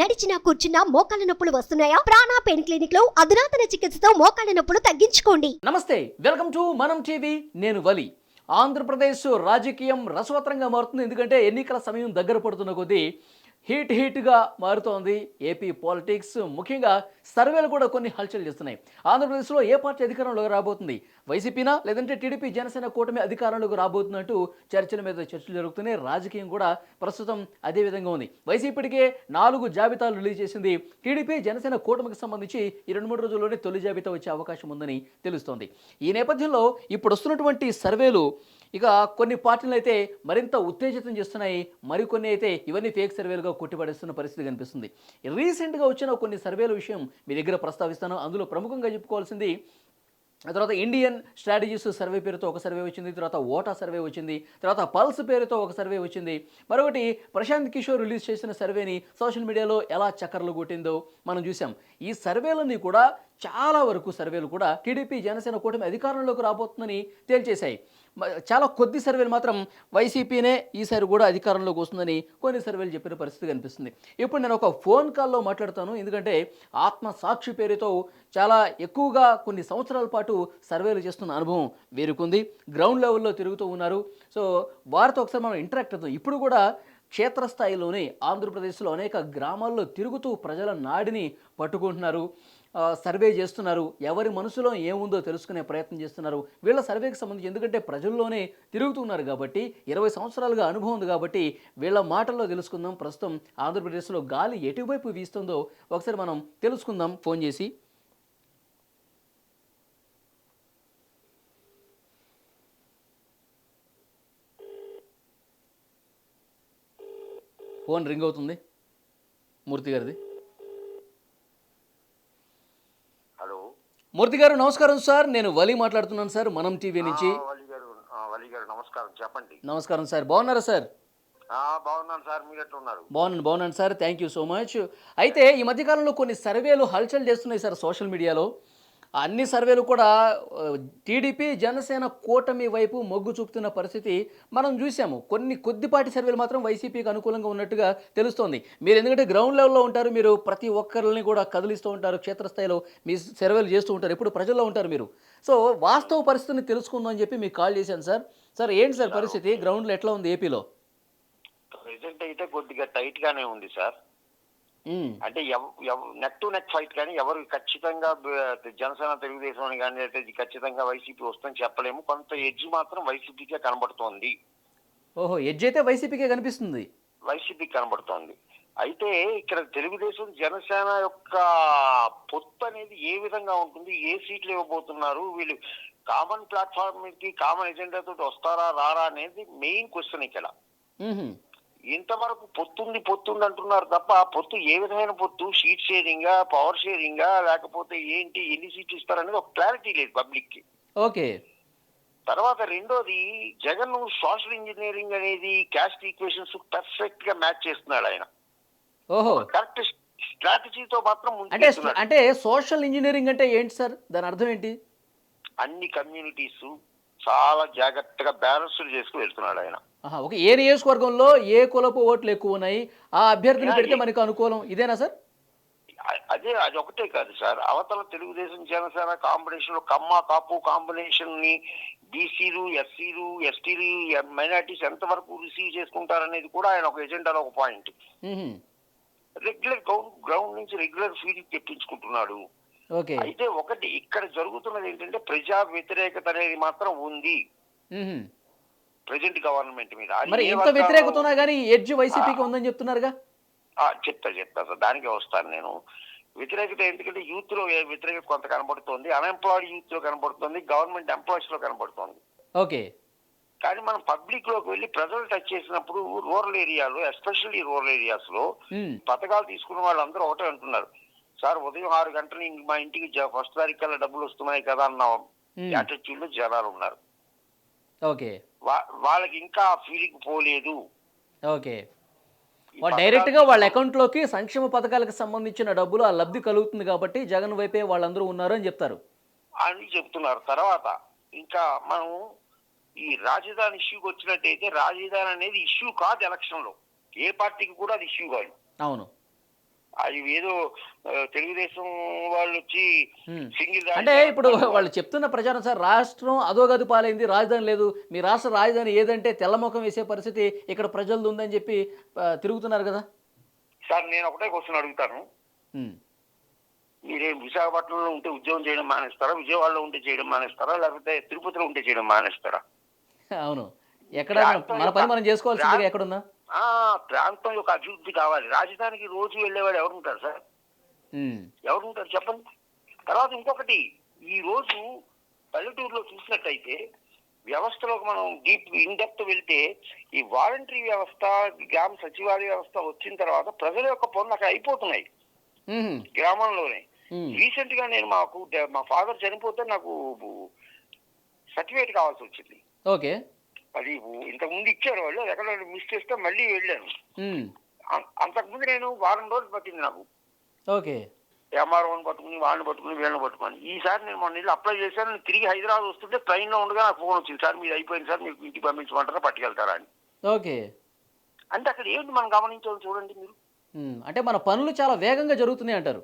నడిచినా కూర్చున్నా మోకాళ్ళ నొప్పులు వస్తున్నాయా? ప్రాణా పెయిన్ క్లినిక్లో అధునాతన చికిత్సతో మోకాళ్ళ నొప్పులు తగ్గించుకోండి. నమస్తే వెల్కమ్ టు మనం టీవీ నేను వలి. ఆంధ్రప్రదేశ్ రాజకీయం రసవత్రంగా మారుతుంది. ఎందుకంటే ఎన్నికల సమయం దగ్గర పడుతున్న కొద్దీ హీట్ హీట్గా మారుతోంది. ఏపీ పాలిటిక్స్ ముఖ్యంగా సర్వేలు కూడా కొన్ని హల్చల్ చేస్తున్నాయి. ఆంధ్రప్రదేశ్లో ఏ పార్టీ అధికారంలోకి రాబోతుంది? వైసీపీనా? లేదంటే టీడీపీ జనసేన కూటమి అధికారంలోకి రాబోతున్నట్టు చర్చల మీద చర్చలు జరుగుతున్నాయి. రాజకీయం కూడా ప్రస్తుతం అదే విధంగా ఉంది. వైసీపీకే నాలుగు జాబితాలు రిలీజ్ చేసింది టీడీపీ జనసేన కూటమికి సంబంధించి ఈ రెండు మూడు రోజుల్లోనే తొలి జాబితా వచ్చే అవకాశం ఉందని తెలుస్తోంది. ఈ నేపథ్యంలో ఇప్పుడు వస్తున్నటువంటి సర్వేలు ఇక కొన్ని పార్టీలు అయితే మరింత ఉత్తేజితం చేస్తున్నాయి. మరికొన్ని అయితే ఇవన్నీ ఫేక్ సర్వేలుగా కొట్టిపడేస్తున్న పరిస్థితి కనిపిస్తుంది. రీసెంట్గా వచ్చిన కొన్ని సర్వేల విషయం మీ దగ్గర ప్రస్తావిస్తాను. అందులో ప్రముఖంగా చెప్పుకోవాల్సింది ఆ తర్వాత ఇండియన్ స్ట్రాటజీస్ సర్వే పేరుతో ఒక సర్వే వచ్చింది తర్వాత ఓటా సర్వే వచ్చింది తర్వాత పల్స్ పేరుతో ఒక సర్వే వచ్చింది. మరొకటి ప్రశాంత్ కిషోర్ రిలీజ్ చేసిన సర్వేని సోషల్ మీడియాలో ఎలా చక్కర్లు కొట్టిందో మనం చూసాం ఈ సర్వేలన్నీ కూడా చాలా వరకు సర్వేలు కూడా టీడీపీ జనసేన కూటమి అధికారంలోకి రాబోతుందని తేల్చేశాయి. చాలా కొద్ది సర్వేలు మాత్రం వైసీపీనే ఈసారి కూడా అధికారంలోకి వస్తుందని కొన్ని సర్వేలు చెప్పిన పరిస్థితి కనిపిస్తుంది. ఇప్పుడు నేను ఒక ఫోన్ కాల్లో మాట్లాడతాను. ఎందుకంటే ఆత్మ సాక్షి పేరుతో చాలా ఎక్కువగా కొన్ని సంవత్సరాల పాటు సర్వేలు చేస్తున్న అనుభవం వేరుకుంది. గ్రౌండ్ లెవెల్లో తిరుగుతూ ఉన్నారు. సో వారితో ఒకసారి మనం ఇంటరాక్ట్ అవుతాం ఇప్పుడు కూడా క్షేత్రస్థాయిలోనే ఆంధ్రప్రదేశ్లో అనేక గ్రామాల్లో తిరుగుతూ ప్రజల నాడిని పట్టుకుంటున్నారు. సర్వే చేస్తున్నారు. ఎవరి మనసులో ఏముందో తెలుసుకునే ప్రయత్నం చేస్తున్నారు. వీళ్ళ సర్వేకి సంబంధించి ఎందుకంటే ప్రజల్లోనే తిరుగుతున్నారు కాబట్టి ఇరవై సంవత్సరాలుగా అనుభవం ఉంది కాబట్టి వీళ్ళ మాటల్లో తెలుసుకుందాం. ప్రస్తుతం ఆంధ్రప్రదేశ్లో గాలి ఎటువైపు వీస్తుందో ఒకసారి మనం తెలుసుకుందాం. ఫోన్ చేసి. ఫోన్ రింగ్ అవుతుంది. మూర్తి గారిది. మూర్తి గారు నమస్కారం సార్. నేను వలి మాట్లాడుతున్నాను సార్ మనం టీవీ నుంచి. నమస్కారం. చెప్పండి. నమస్కారం సార్. బాగున్నారా సార్? బాగున్నాను సార్. మీరు బాగున్నాను బాగున్నాను sir. Thank you so much అయితే ఈ మధ్యకాలంలో కొన్ని సర్వేలు హల్చల్ చేస్తున్నాయి సార్ సోషల్ మీడియాలో. అన్ని సర్వేలు కూడా టీడీపీ జనసేన కూటమి వైపు మొగ్గు చూపుతున్న పరిస్థితి మనం చూసాము. కొన్ని కొద్దిపాటి సర్వేలు మాత్రం వైసీపీకి అనుకూలంగా ఉన్నట్టుగా తెలుస్తోంది. మీరు ఎందుకంటే గ్రౌండ్ లెవెల్లో ఉంటారు మీరు ప్రతి ఒక్కరిని కూడా కదిలిస్తూ ఉంటారు క్షేత్రస్థాయిలో మీ సర్వేలు చేస్తూ ఉంటారు ఎప్పుడు ప్రజల్లో ఉంటారు మీరు. సో వాస్తవ పరిస్థితిని తెలుసుకుందాం అని చెప్పి మీకు కాల్ చేశాను సార్. సార్ ఏంటి సార్ పరిస్థితి? గ్రౌండ్లో ఎట్లా ఉంది ఏపీలో ప్రెసెంట్ అయితే కొద్దిగా టైట్ గానే ఉంది సార్. అంటే నెక్ టు నెక్ ఫైట్ కానీ ఎవరు ఖచ్చితంగా జనసేన తెలుగుదేశం అని కానీ అయితే ఖచ్చితంగా వైసీపీ వస్తుందని చెప్పలేము. కొంత ఎడ్జ్ మాత్రం వైసీపీకే కనబడుతోంది. ఓహో ఎడ్జ్ అయితే వైసీపీకే కనిపిస్తుంది. వైసీపీ కనబడుతోంది. అయితే ఇక్కడ తెలుగుదేశం జనసేన యొక్క పొత్తు అనేది ఏ విధంగా ఉంటుంది? ఏ సీట్లు ఇవ్వబోతున్నారు? వీళ్ళు కామన్ ప్లాట్ఫామ్కి కామన్ ఎజెండా తోటి వస్తారా రారా అనేది మెయిన్ క్వశ్చన్ ఇక్కడ. మ్మ్హ. ఇంతవరకు పొత్తుంది పొత్తుంది అంటున్నారు తప్ప ఆ పొత్తు ఏ విధమైన పొత్తు? షీట్ షేరింగా పవర్ షేరింగా లేకపోతే ఏంటి? ఎన్ని సీట్లు ఇస్తారనేది ఒక క్లారిటీ లేదు పబ్లిక్కి. ఓకే. తర్వాత రెండోది జగన్ సోషల్ ఇంజనీరింగ్ అనేది క్యాస్ట్ ఈక్వేషన్స్ పర్ఫెక్ట్గా మ్యాచ్ చేస్తున్నాడు ఆయన. ఓహో. కరెక్ట్ స్ట్రాటజీతో మాత్రం అంటే అంటే సోషల్ ఇంజనీరింగ్ అంటే ఏంటి సార్? దాని అర్థం ఏంటి? అన్ని కమ్యూనిటీస్ చాలా జాగ్రత్తగా బ్యాలెన్స్డ్ చేసుకుని వెళ్తున్నాడు ఆయన. ఒక ఏ నియోజకవర్గంలో ఏ కులపు ఓట్లు ఎక్కువ ఉన్నాయి ఆ అభ్యర్థిని పెడితే మనకు అనుకూలం. ఇదేనా సార్? అదే అది ఒకటే కాదు సార్. అవతల తెలుగుదేశం జనసేన కాంబినేషన్లో కమ్మ కాపు కాంబినేషన్ని బీసీలు ఎస్సీలు ఎస్టీలు మైనార్టీస్ ఎంత వరకు రిసీవ్ చేసుకుంటారనేది కూడా ఆయన ఒక ఎజెండాలో ఒక పాయింట్. రెగ్యులర్ గ్రౌండ్ గ్రౌండ్ నుంచి రెగ్యులర్ ఫీడ్ తెప్పించుకుంటున్నాడు. ఓకే. అయితే ఒకటి ఇక్కడ జరుగుతున్నది ఏంటంటే ప్రజా వ్యతిరేకత అనేది మాత్రం ఉంది. ప్రెజెంట్ గవర్నమెంట్ మీద. మరి వర్గాల్లో- వ్యతిరేకత ఉన్నా కానీ ఎడ్జ్ వైసీపీకి ఉందని చెప్తున్నారుగా? చెప్తా చెప్తా సార్. దానికే వస్తాను నేను. వ్యతిరేకత ఎందుకంటే యూత్లో వ్యతిరేకత కొంత కనబడుతోంది అన్ఎంప్లాయిడ్ యూత్లో కనబడుతుంది గవర్నమెంట్ ఎంప్లాయీస్లో కనబడుతోంది. ఓకే. కానీ మనం పబ్లిక్లోకి వెళ్ళి ప్రజలు టచ్ చేసినప్పుడు రూరల్ ఏరియాలో ఎస్పెషల్లీ రూరల్ ఏరియాస్లో. పథకాలు తీసుకున్న వాళ్ళందరూ ఒకటే అంటున్నారు. సార్ ఉదయం ఆరు గంటల మా ఇంటికి ఫస్ట్ తారీఖు కల్లా డబ్బులు వస్తున్నాయి కదా అన్న. యాటిట్యూడ్లో జనాలు ఉన్నారు. ఓకే. వాళ్ళకి ఇంకా ఆ ఫీలింగ్ పోలేదు. ఓకే. వాళ్ళు పథకాలు డైరెక్ట్గా వాళ్ళ అకౌంట్లోకి సంక్షేమ పథకాలకు సంబంధించిన డబ్బులు ఆ లబ్ధి కలుగుతుంది కాబట్టి జగన్ వైపే వాళ్ళందరూ ఉన్నారు అని చెప్తారు. అని చెప్తున్నారు. తర్వాత ఇంకా మనం ఈ రాజధాని ఇష్యూకి వచ్చినట్టయితే రాజధాని అనేది ఇష్యూ కాదు ఎలక్షన్లో ఏ పార్టీకి కూడా అది ఇష్యూ కాదు. అవును. అది ఏదో తెలుగుదేశం వాళ్ళు వచ్చి. సింగిల్ అంటే ఇప్పుడు వాళ్ళు చెప్తున్న ప్రచారం సార్ రాష్ట్రం అధోగతి పాలైంది రాజధాని లేదు. మీ రాష్ట్ర రాజధాని ఏదంటే తెల్లముఖం వేసే పరిస్థితి ఇక్కడ ప్రజలది ఉందని చెప్పి తిరుగుతున్నారు కదా? సార్ నేను ఒకటే క్వశ్చన్ అడుగుతాను. మీరేం విశాఖపట్నంలో ఉంటే ఉద్యోగం చేయడం మానేస్తారా? విజయవాడలో ఉంటే చేయడం మానేస్తారా? లేకపోతే తిరుపతిలో ఉంటే చేయడం మానేస్తారా? అవును. ఎక్కడ మన పని మనం చేసుకోవాల్సిందిగా ఎక్కడున్నా? ఆ ప్రాంతం యొక్క అభివృద్ధి కావాలి. రాజధానికి రోజు వెళ్ళేవాడు ఎవరు ఉంటారు సార్? ఉమ్. ఎవరు ఉంటారు చెప్పండి? తర్వాత ఇంకొకటి ఈ రోజు పల్లెటూరులో చూసినట్టయితే వ్యవస్థలోకి మనం డీప్ ఇండెప్త్ వెళ్తే ఈ వాలంటరీ వ్యవస్థ గ్రామ సచివాలయ వ్యవస్థ వచ్చిన తర్వాత ప్రజల యొక్క పనులు అక్కడ అయిపోతున్నాయి. గ్రామంలోనే. రీసెంట్గా నేను మాకు మా ఫాదర్ చనిపోతే నాకు సర్టిఫికేట్ కావాల్సి వచ్చింది. ఓకే. అది ఇంతకు ముందు ఇచ్చారు వాళ్ళు ఎక్కడ మిస్ చేస్తే మళ్ళీ వెళ్ళాను. అంతకుముందు నేను వారం రోజులు పట్టింది నాకు. ఓకే. ఎంఆర్ఓని పట్టుకుని వాళ్ళని పట్టుకుని వీళ్ళని పట్టుకుని. ఈసారి నేను మొన్న ఇల్లు అప్లై చేశాను తిరిగి హైదరాబాద్ వస్తుంటే ట్రైన్లో ఉండగా నాకు ఫోన్ వచ్చింది సార్ మీరు అయిపోయింది సార్ మీకు ఇంటికి పంపించమంటారా పట్టుకెళ్తారా అని. ఓకే. అంటే అక్కడ ఏంటి మనం గమనించాలి చూడండి మీరు. అంటే మన పనులు చాలా వేగంగా జరుగుతున్నాయి అంటారు.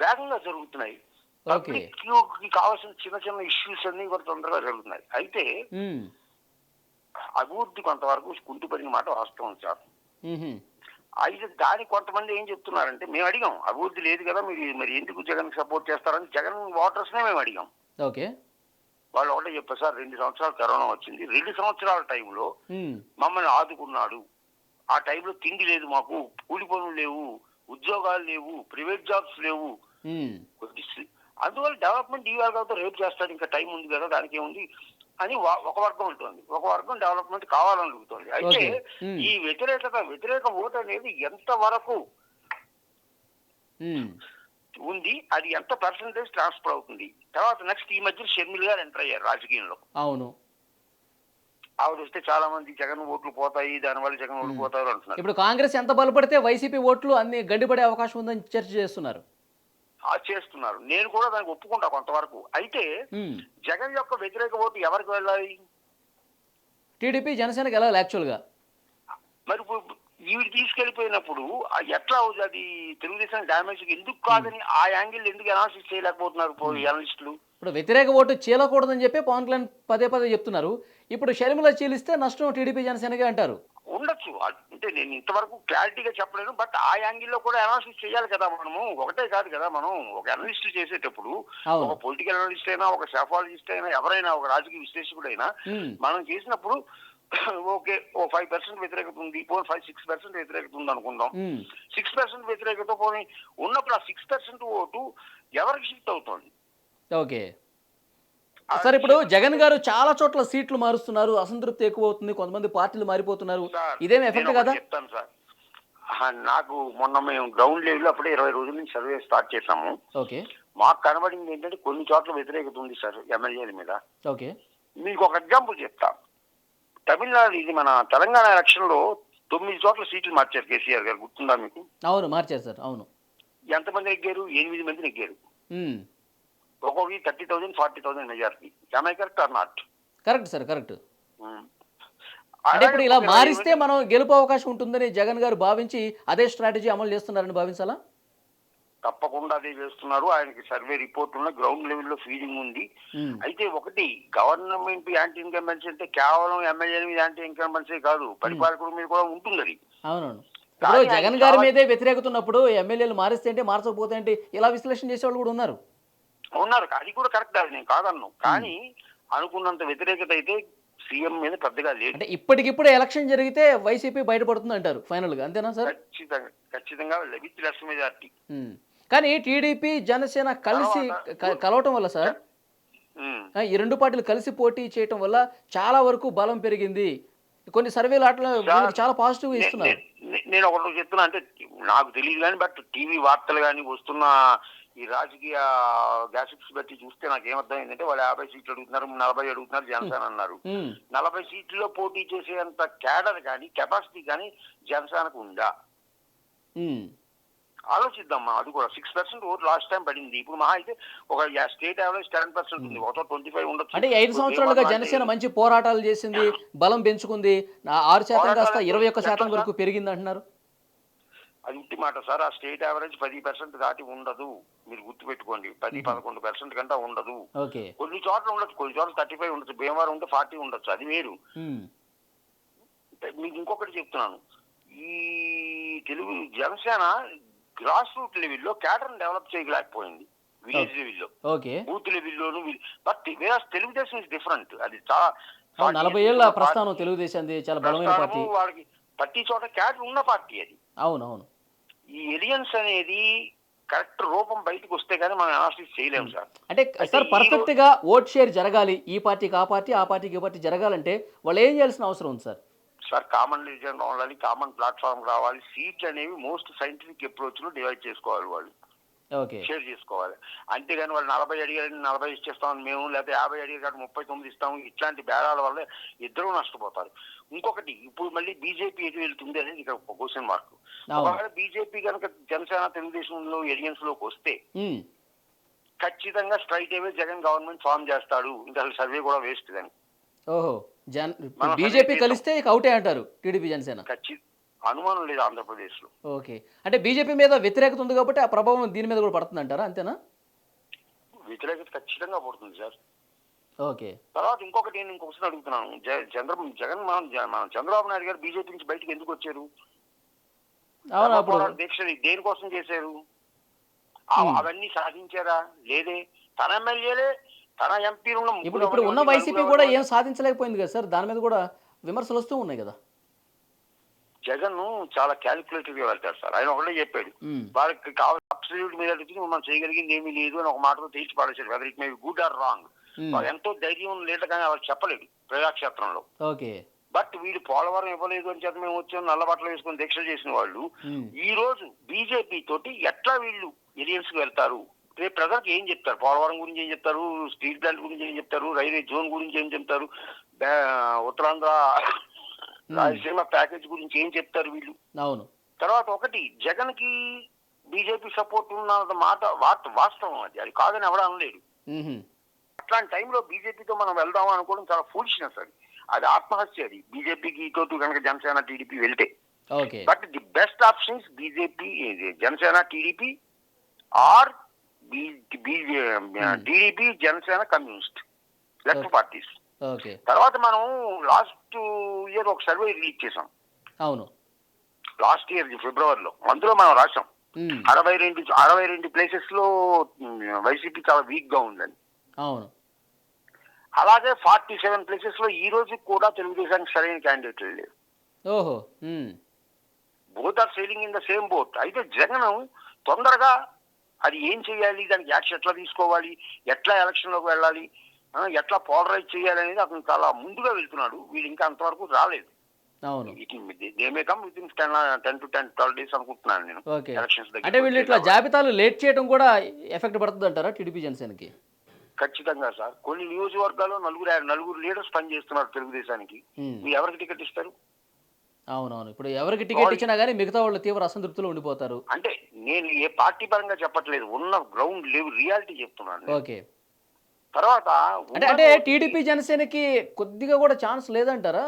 వేగంగా జరుగుతున్నాయి. కావాల్సిన చిన్న చిన్న ఇష్యూస్ అన్ని కూడా తొందరగా జరుగుతున్నాయి. అయితే. అభివృద్ధి కొంతవరకు కుంటుపడిన మాట వాస్తవం సార్. అయితే దానికి కొంతమంది ఏం చెప్తున్నారంటే మేము అడిగాం అభివృద్ధి లేదు కదా మీరు మరి ఎందుకు జగన్ సపోర్ట్ చేస్తారని జగన్ ఓటర్స్ నే మేము అడిగాం. ఓకే. వాళ్ళు ఒకటే చెప్పారు సార్ రెండు సంవత్సరాలు కరోనా వచ్చింది రెండు సంవత్సరాల టైంలో. మమ్మల్ని ఆదుకున్నాడు. ఆ టైంలో తిండి లేదు మాకు కూలి పనులు లేవు ఉద్యోగాలు లేవు ప్రైవేట్ జాబ్స్ లేవు. అందువల్ల డెవలప్మెంట్ ఇవాళ కాదు రేపు చేస్తాడు ఇంకా టైం ఉంది కదా దానికి ఏముంది? అని ఒక వర్గం ఉంటుంది. ఒక వర్గం డెవలప్మెంట్ కావాలని అడుగుతుంది. అయితే. ఈ వ్యతిరేకత వ్యతిరేక ఓటు అనేది ఎంత వరకు. ఉంది అది ఎంత పర్సంటేజ్ ట్రాన్స్ఫర్ అవుతుంది? తర్వాత నెక్స్ట్ ఈ మధ్య షర్మిల్ గారు ఎంటర్ అయ్యారు రాజకీయంలో. అవును. ఆవిడ వస్తే చాలా మంది జగన్ ఓట్లు పోతాయి దానివల్ల జగన్ ఓట్లు పోతారు అంటున్నారు. ఇప్పుడు కాంగ్రెస్ ఎంత బలపడితే వైసీపీ ఓట్లు అన్ని గడ్డిపడే అవకాశం ఉందని చర్చ చేస్తున్నారు. చేస్తున్నారు నేను కూడా దానికి ఒప్పుకుంటా కొంతవరకు. అయితే. జగన్ యొక్క వ్యతిరేక ఓటు ఎవరికి వెళ్ళాలి? టీడీపీ జనసేనకి వెళ్ళాలి యాక్చువల్గా. మరి ఈవిడ తీసుకెళ్ళిపోయినప్పుడు ఎట్లా అవుతుంది అది? తెలుగుదేశం డ్యామేజ్ ఎందుకు కాదని ఆ యాంగిల్ ఎందుకు అనాలిసిస్ చేయలేకపోతున్నారు అనలిస్టులు ఇప్పుడు వ్యతిరేక ఓటు చీలకూడదని చెప్పి పవన్ కళ్యాణ్ పదే పదే చెప్తున్నారు. ఇప్పుడు షర్మిల చీలిస్తే నష్టం టీడీపీ జనసేనకే అంటారు. ఉండొచ్చు అంటే నేను ఇంతవరకు క్లారిటీగా చెప్పలేను బట్ ఆ యాంగిల్లో కూడా అనాలిసిస్ చేయాలి కదా మనము ఒకటే కాదు కదా మనం ఒక అనలిస్ట్ చేసేటప్పుడు. ఒక పొలిటికల్ అనలిస్ట్ అయినా ఒక సెఫాలజిస్ట్ అయినా ఎవరైనా ఒక రాజకీయ విశ్లేషకుడైనా. మనం చేసినప్పుడు ఓకే ఓ ఫైవ్ పర్సెంట్ వ్యతిరేకత ఉంది పోనీ ఫైవ్ సిక్స్ పర్సెంట్ వ్యతిరేకత ఉంది అనుకుందాం. సిక్స్ పర్సెంట్ వ్యతిరేకత పోనీ ఉన్నప్పుడు ఆ సిక్స్ పర్సెంట్ ఓటు ఎవరికి షిఫ్ట్ అవుతుంది ఓకే సార్ ఇప్పుడు జగన్ గారు చాలా చోట్ల సీట్లు మారుస్తున్నారు అసంతృప్తి ఎక్కువ అవుతుంది కొంతమంది పార్టీలు మారిపోతున్నారు. సార్, ఇదేం నేను ఎఫెక్ట్ కదా? చెప్తాను సార్. నాకు మొన్న మేము గ్రౌండ్ లెవెల్ అప్పుడే ఇరవై రోజుల నుంచి సర్వే స్టార్ట్ చేశాము. ఓకే. మాకు కనబడింది ఏంటంటే కొన్ని చోట్ల వ్యతిరేకత ఉంది సార్ ఎమ్మెల్యేల మీద. ఓకే. మీకు ఒక ఎగ్జాంపుల్ చెప్తా. తమిళనాడు ఇది మన తెలంగాణ ఎలక్షన్లో తొమ్మిది చోట్ల సీట్లు మార్చారు కేసీఆర్ గారు. గుర్తుందా మీకు? అవును మార్చారు సార్ అవును. ఎంతమంది నెగ్గారు? ఎనిమిది మంది నెగ్గారు. ఉమ్. ఒక్కొక్కరికి thirty thousand forty thousand majority I correct or not correct sir correct అంటే ఇప్పుడు ఇలా మారిస్తే మనం గెలుపు అవకాశం ఉంటుందని జగన్ గారు భావించి అదే స్ట్రాటజీ అమలు చేస్తున్నారని భావించాలా? తప్పకుండా అదే చేస్తున్నారు. ఆయనకి సర్వే రిపోర్ట్ ఉన్న గ్రౌండ్ లెవెల్లో ఫీలింగ్ ఉంది. ఉమ్. అయితే ఒకటి గవర్నమెంట్ యాంటీ ఇన్కంబెన్సీ అంటే కేవలం ఎమ్మెల్యేల మీద యాంటీ ఇన్కంబెన్సీ కాదు పరిపాలకుల మీద కూడా ఉంటుంది అది జగన్ గారి మీదే వ్యతిరేకత ఉన్నప్పుడు ఎమ్మెల్యేలు మారిస్తే ఏంటి మార్చకపోతే ఏంటి ఇలా విశ్లేషణ చేసేవాళ్ళు కూడా ఉన్నారు. ఉన్నారు. అది కూడా కరెక్ట్ అది నేను కాదన్ను. కానీ అనుకున్నంత వ్యతిరేకత అయితే సీఎం మీద పెద్దగా లేదు. అంటే ఇప్పటికిప్పుడు ఎలక్షన్ జరిగితే వైసీపీ బయటపడుతుంది అంటారు ఫైనల్గా అంతేనా సార్? ఖచ్చితంగా ఖచ్చితంగా విత్ లెస్ మెజార్టీ. కానీ టీడీపీ జనసేన కలిసి కలవటం వల్ల సార్ ఈ రెండు పార్టీలు కలిసి పోటీ చేయటం వల్ల చాలా వరకు బలం పెరిగింది. కొన్ని సర్వేలు అట్లా వీళ్ళకి చాలా పాజిటివ్ ఇస్తున్నారు నేను ఒకటి చెప్తున్నా అంటే నాకు తెలియదు కానీ బట్ టీవీ వార్తలు కానీ వస్తున్న ఈ రాజకీయ గ్యాసిప్స్ బట్టి చూస్తే నాకు ఏమర్థమైందంటే వాళ్ళు యాభై సీట్లు అడుగుతున్నారు నలభై అడుగుతున్నారు జనసేన అన్నారు ఉమ్. నలభై సీట్లలో పోటీ చేసేంత క్యాడర్ కానీ కెపాసిటీ కానీ జనసేనకు ఉందా ఉమ్. ఆలోచిద్దాం అది కూడా. Six percent vote last time పడింది. ఇప్పుడు మహా అయితే ఒక స్టేట్ యావరేజ్ టెన్ పర్సెంట్ ఉంది. ఒక ట్వంటీ ఫైవ్ ఉండొచ్చు. అంటే ఐదు సంవత్సరాలుగా జనసేన మంచి పోరాటాలు చేసింది బలం పెంచుకుంది. ఆరు శాతం కాస్త ఇరవై ఒక్క శాతం వరకు పెరిగింది అంటున్నారు అది ఉట్టి మాట సార్. ఆ స్టేట్ యావరేజ్ పది పర్సెంట్ దాటి ఉండదు. మీరు గుర్తుపెట్టుకోండి. పది పదకొండు పర్సెంట్ కంటే ఉండదు. కొన్ని చోట్ల ఉండొచ్చు. కొన్ని చోట్ల థర్టీ ఫైవ్ ఉండొచ్చు. భీమవరం ఉంటే ఫార్టీ ఉండొచ్చు. అది వేరు. ఉమ్, మీకు ఇంకొకటి చెప్తున్నాను. ఈ తెలుగు జనసేన గ్రాస్ రూట్ లెవెల్లో క్యాడర్ డెవలప్ చేయలేకపోయింది. విలేజ్ లెవెల్లో ఓకే. బూత్ లెవెల్లోను బట్ వేరే తెలుగుదేశం ఇస్ డిఫరెంట్ అది చాలా నలభై ఏళ్ళ ప్రస్థానం తెలుగుదేశంది చాలా బలమైన పార్టీ. వాళ్ళకి ప్రతి చోట క్యాడర్ ఉన్న పార్టీ అది. అవును అవును ఈ ఎలియన్స్ అనేది కరెక్ట్ రూపం బయటకు వస్తే కానీ మనం అనాలిసిస్ చేయలేము సార్. అంటే సార్ పర్ఫెక్ట్గా ఓట్ షేర్ జరగాలి ఈ పార్టీకి ఆ పార్టీ ఆ పార్టీకి ఈ పార్టీ జరగాలంటే వాళ్ళు ఏం చేయాల్సిన అవసరం ఉంది సార్? సార్ కామన్ రీజన్ ఉండాలి కామన్ ప్లాట్ఫామ్ రావాలి సీట్లు అనేవి మోస్ట్ సైంటిఫిక్ అప్రోచ్లో డివైడ్ చేసుకోవాలి వాళ్ళు. షేర్ చేసుకోవాలి. అంతేగాని వాళ్ళు నలభై అడిగారని నలభై ఇచ్చేస్తాం మేము లేకపోతే యాభై అడిగారు కాబట్టి ముప్పై తొమ్మిది ఇస్తాము. ఇట్లాంటి బేరాల వల్ల ఇద్దరు నష్టపోతారు. ఇంకొకటి ఇప్పుడు మళ్ళీ బీజేపీ ఎటు వెళ్తుంది అనేది ఇక్కడ ఒక క్వశ్చన్ మార్క్ ఒకవేళ బీజేపీ కనుక జనసేన తెలుగుదేశంలో ఎలియన్స్లోకి వస్తే ఖచ్చితంగా స్ట్రైట్ అవే జగన్ గవర్నమెంట్ ఫామ్ చేస్తాడు. ఇంకా సర్వే కూడా వేస్ట్ ఓహో. జన్ బీజేపీ కలిస్తే ఇక అవుటే అంటారు టీడీపీ జనసేన. అనుమానం లేదు ఆంధ్రప్రదేశ్లో ఓకే. అంటే బీజేపీ మీద వ్యతిరేకత ఉంది కాబట్టి ఆ ప్రభావం దీని మీద కూడా పడుతుంది అంటారా అంతేనా? వ్యతిరేకత ఖచ్చితంగా పడుతుంది సార్. ఓకే. తర్వాత ఇంకొకటి నేను ఇంకొక క్వశ్చన్ అడుగుతున్నాను. చంద్ర జగన్ మన చంద్రబాబు నాయుడు గారు బీజేపీ నుంచి బయటకు ఎందుకు వచ్చారు? దీక్షలు దేనికోసం చేశారు. అవన్నీ సాధించారా? లేదే. తన ఎమ్మెల్యేలే తన ఎంపీలు ఇప్పుడు ఇప్పుడు ఉన్న వైసీపీ కూడా ఏం సాధించలేకపోయింది కదా సార్? దాని మీద కూడా విమర్శలు వస్తూ ఉన్నాయి కదా. జగన్ చాలా క్యాలిక్యులేటెడ్గా వెళ్తాడు సార్. ఆయన ఒకటే చెప్పాడు. వాళ్ళకి కావాల్సిన అబ్సల్యూట్ మీద మనం చేయగలిగింది ఏమీ లేదు అని ఒక మాటతో తేల్చి పాడేశాడు whether it may good or wrong ఎంతో ధైర్యం లీడర్ కానీ వాళ్ళు చెప్పలేదు ప్రజాక్షేత్రంలో. ఓకే. బట్ వీళ్ళు పోలవరం ఇవ్వలేదు అని చెప్పి మేము వచ్చాం నల్ల బట్టలు వేసుకొని దీక్షలు చేసిన వాళ్ళు. ఈ రోజు బీజేపీ తోటి ఎట్లా వీళ్ళు ఎలియన్స్కి వెళ్తారు? రేపు ప్రజలకు ఏం చెప్తారు? పోలవరం గురించి ఏం చెప్తారు? స్టీల్ ప్లాంట్ గురించి ఏం చెప్తారు? రైల్వే జోన్ గురించి ఏం చెప్తారు? ఉత్తరాంధ్ర రాయలసీమ ప్యాకేజ్ గురించి ఏం చెప్తారు వీళ్ళు? అవును. తర్వాత ఒకటి జగన్కి బీజేపీ సపోర్ట్ ఉన్న మాట వార్త వాస్తవం అది. అది కాదని ఎవడ అనలేడు. అట్లాంటి టైంలో బీజేపీతో మనం వెళ్దాం అనుకోవడం చాలా ఫూలిష్నెస్ అది. అది ఆత్మహత్య అది. బీజేపీకి తోటి కనుక జనసేన టీడీపీ వెళ్తే. But the best options BJP Janasena TDP or TDP Janasena communist. Left. Parties తర్వాత మనం లాస్ట్ ఇయర్ ఒక సర్వే రిలీజ్ చేసాం అవును. లాస్ట్ ఇయర్ ఫిబ్రవరిలో. అందులో మనం రాసాం ఉమ్, అరవై రెండు అరవై రెండు ప్లేసెస్లో వైసీపీ చాలా వీక్గా ఉందని. అవును. అలాగే ఫార్టీ సెవెన్ ప్లేసెస్లో ఈ రోజు కూడా తెలుగుదేశానికి సరైన క్యాండిడేట్ లేరు ఓహో. Both are sailing in the same boat అయితే జగన్ తొందరగా అది ఏం చేయాలి? దానికి యాక్షన్ ఎట్లా తీసుకోవాలి? ఎట్లా ఎలక్షన్లోకి వెళ్ళాలి ఎట్లా పోలరైజ్ చేయాలి అనేది అతను చాలా ముందుగా వెళ్తున్నాడు. వీళ్ళు ఇంకా అంతవరకు రాలేదు. అవును. They may come with in ten ten to ten twelve days అనుకుంటున్నాను నేను. ఎలక్షన్స్ అంటే వీళ్ళు ఇట్లా జాబితాలు లేట్ చేయడం కూడా ఎఫెక్ట్ పడుతుంది అంటారా టీడీపీ జనసేనకి? ఖచ్చితంగా సార్. కొన్ని నియోజకవర్గాల్లో నలుగురు నలుగురు లీడర్స్ పనిచేస్తున్నారు తెలుగుదేశానికి. మీరు ఎవరికి టికెట్ ఇస్తారు? అవునవును. ఇప్పుడు ఎవరికి టికెట్ ఇచ్చినా కానీ మిగతా వాళ్ళు తీవ్ర అసంతృప్తిలో ఉండిపోతారు. అంటే నేను ఏ పార్టీ పరంగా చెప్పట్లేదు. ఉన్న గ్రౌండ్ లెవెల్ రియాలిటీ చెప్తున్నాను నేను. ఓకే. తర్వాత అంటే అంటే టీడీపీ జనసేనకి కొద్దిగా కూడా ఛాన్స్ లేదంటారా?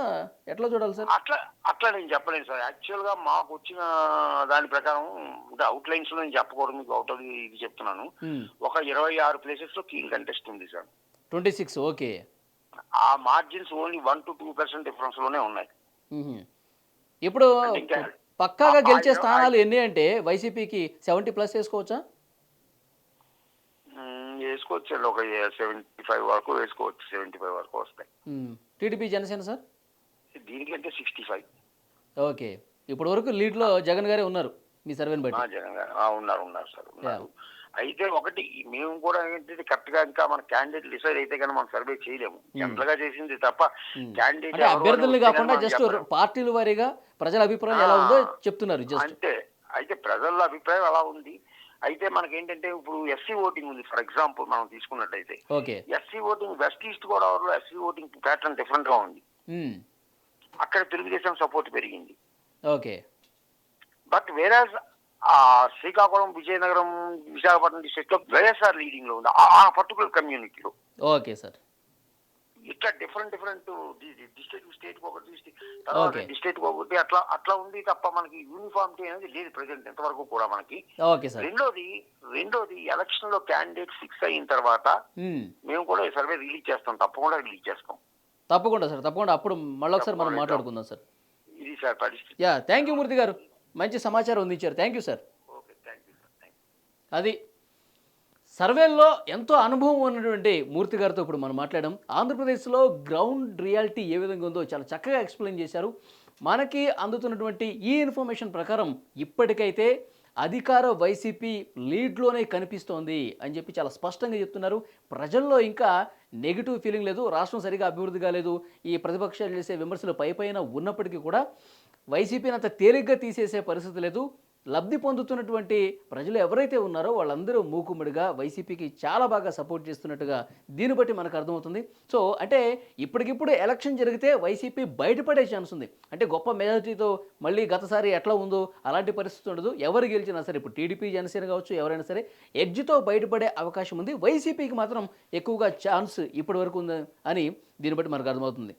ఎట్లా చూడాలి సార్? అట్లా అట్లా నేను చెప్పలేను సార్. యాక్చువల్గా మాకు వచ్చిన దాని ప్రకారం అంటే అవుట్ లైన్స్లో నేను చెప్పకూడదు మీకు అవుట్ ఇది చెప్తున్నాను. ఒక ఇరవై ఆరు ప్లేసెస్లో కీన్ కంటెస్ట్ ఉంది సార్. Twenty six okay. ఆ margins only one two two percent డిఫరెన్స్లోనే ఉన్నాయి. ఇప్పుడు పక్కాగా గెలిచే స్థానాలు ఎన్ని అంటే వైసీపీకి సెవెంటీ ప్లస్ వేసుకోవచ్చా? వేసుకోవచ్చు ఒక సెవెంటీ ఫైవ్ వరకు వేసుకోవచ్చు. సెవెంటీ ఫైవ్ వరకు వస్తాయి. TDP Janasena sir? దీనికంటే సిక్స్టీ ఫైవ్. ఓకే. ఇప్పుడు వరకు లీడ్లో జగన్ గారే ఉన్నారు మీ సర్వేని బట్టి. జగన్ గారు. ఉన్నారు ఉన్నారు సార్ ఉన్నారు. అయితే ఒకటి మేము కూడా ఏంటంటే కరెక్ట్గా ఇంకా మన క్యాండిడేట్ డిసైడ్ అయితే కానీ మనం సర్వే చేయలేము. జనరల్గా చేసింది తప్ప. క్యాండిడేట్ అంటే అభ్యర్థుల్ని కాకుండా జస్ట్ పార్టీల వారీగా ప్రజల అభిప్రాయం ఎలా ఉందో చెప్తున్నారు అంతే. అయితే ప్రజల అభిప్రాయం అలా ఉంది. అయితే మనకేంటంటే ఇప్పుడు ఎస్సీ ఓటింగ్ ఉంది ఫర్ ఎగ్జాంపుల్ మనం తీసుకున్నట్టయితే. ఎస్సీ ఓటింగ్ వెస్ట్ ఈస్ట్ గోదావరిలో ఎస్సీ ఓటింగ్ ప్యాటర్న్ డిఫరెంట్గా ఉంది. అక్కడ తెలుగుదేశం సపోర్ట్ పెరిగింది. Okay. But whereas Srikakulam Vizianagaram Visakhapatnam డిస్ట్రిక్ట్లో వైఎస్ఆర్ లీడింగ్లో ఉంది. ఆ- పర్టికులర్ కమ్యూనిటీలో ఓకే సార్. ఇట్లా డిఫరెంట్ డిఫరెంట్ డిస్ట్రిక్ట్ స్టేట్ ఒకటి Okay. డిస్ట్రిక్ట్ ఒకటి అట్లా అట్లా ఉంది తప్ప మనకి యూనిఫామిటీ అనేది లేదు ప్రజెంట్ ఎంతవరకు కూడా మనకి. Okay sir. రెండోది రెండోది ఎలక్షన్లో క్యాండిడేట్ ఫిక్స్ అయిన తర్వాత మ్మ్. కూడా సర్వే రిలీజ్ చేస్తాం. తప్పకుండా రిలీజ్ చేస్తాం. తప్పకుండా సార్ తప్పకుండా. అప్పుడు మళ్ళొకసారి మనం తప్పకుండా మాట్లాడుకుందాం సార్. ఇది సార్ పరిస్థితి. యా థ్యాంక్ యూ మూర్తి గారు. మంచి సమాచారం అందించారు. థ్యాంక్ యూ సార్ అది సర్వేల్లో ఎంతో అనుభవం ఉన్నటువంటి మూర్తి గారితో ఇప్పుడు మనం మాట్లాడాం. ఆంధ్రప్రదేశ్లో గ్రౌండ్ రియాలిటీ ఏ విధంగా ఉందో చాలా చక్కగా ఎక్స్ప్లెయిన్ చేశారు. మనకి అందుతున్నటువంటి ఈ ఇన్ఫర్మేషన్ ప్రకారం ఇప్పటికైతే అధికార వైసీపీ లీడ్లోనే కనిపిస్తోంది అని చెప్పి చాలా స్పష్టంగా చెప్తున్నారు. ప్రజల్లో ఇంకా నెగిటివ్ ఫీలింగ్ లేదు. రాష్ట్రం సరిగా అభివృద్ధి కాలేదు ఈ ప్రతిపక్షాలు చేసే విమర్శలు పై పైన ఉన్నప్పటికీ కూడా వైసీపీని అంత తేలిగ్గా తీసేసే పరిస్థితి లేదు. లబ్ధి పొందుతున్నటువంటి ప్రజలు ఎవరైతే ఉన్నారో వాళ్ళందరూ మూకుమ్మడిగా వైసీపీకి చాలా బాగా సపోర్ట్ చేస్తున్నట్టుగా దీన్ని బట్టి మనకు అర్థమవుతుంది. సో అంటే ఇప్పటికిప్పుడు ఎలక్షన్ జరిగితే వైసీపీ బయటపడే ఛాన్స్ ఉంది. అంటే గొప్ప మెజారిటీతో మళ్ళీ గతసారి ఎట్లా ఉందో అలాంటి పరిస్థితి ఉండదు. ఎవరు గెలిచినా సరే ఇప్పుడు టీడీపీ జనసేన కావచ్చు ఎవరైనా సరే ఎడ్జ్తో బయటపడే అవకాశం ఉంది. వైసీపీకి మాత్రం ఎక్కువగా ఛాన్స్ ఇప్పటి వరకు ఉంది అని దీన్ని బట్టి మనకు అర్థమవుతుంది.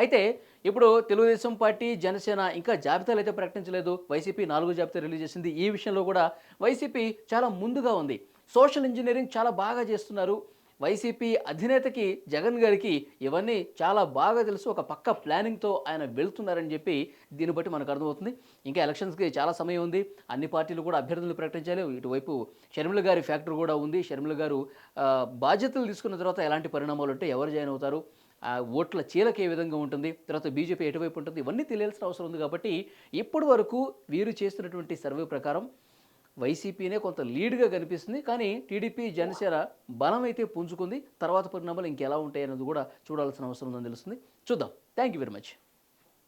అయితే ఇప్పుడు తెలుగుదేశం పార్టీ జనసేన ఇంకా జాబితాలు అయితే ప్రకటించలేదు. వైసీపీ నాలుగో జాబితా రిలీజ్ చేసింది. ఈ విషయంలో కూడా వైసీపీ చాలా ముందుగా ఉంది. సోషల్ ఇంజనీరింగ్ చాలా బాగా చేస్తున్నారు. వైసీపీ అధినేతకి జగన్ గారికి ఇవన్నీ చాలా బాగా తెలుసు. ఒక పక్క ప్లానింగ్తో ఆయన వెళ్తున్నారని చెప్పి దీన్ని బట్టి మనకు అర్థమవుతుంది. ఇంకా ఎలక్షన్స్కి చాలా సమయం ఉంది. అన్ని పార్టీలు కూడా అభ్యర్థులు ప్రకటించాలి. ఇటువైపు షర్మిల గారి ఫ్యాక్టరీ కూడా ఉంది. షర్మిల గారు బాధ్యతలు తీసుకున్న తర్వాత ఎలాంటి పరిణామాలు ఉంటే ఎవరు జాయిన్ అవుతారు? ఓట్ల చీలక ఏ విధంగా ఉంటుంది తర్వాత బీజేపీ ఎటువైపు ఉంటుంది ఇవన్నీ తెలియాల్సిన అవసరం ఉంది కాబట్టి ఇప్పటి వరకు వీరు చేస్తున్నటువంటి సర్వే ప్రకారం వైసీపీనే కొంత లీడ్గా కనిపిస్తుంది. కానీ టీడీపీ జనసేన బలం అయితే పుంజుకుంది తర్వాత పరిణామాలు ఇంకెలా ఉంటాయి అన్నది కూడా చూడాల్సిన అవసరం ఉందని తెలుస్తుంది. చూద్దాం. Thank you very much.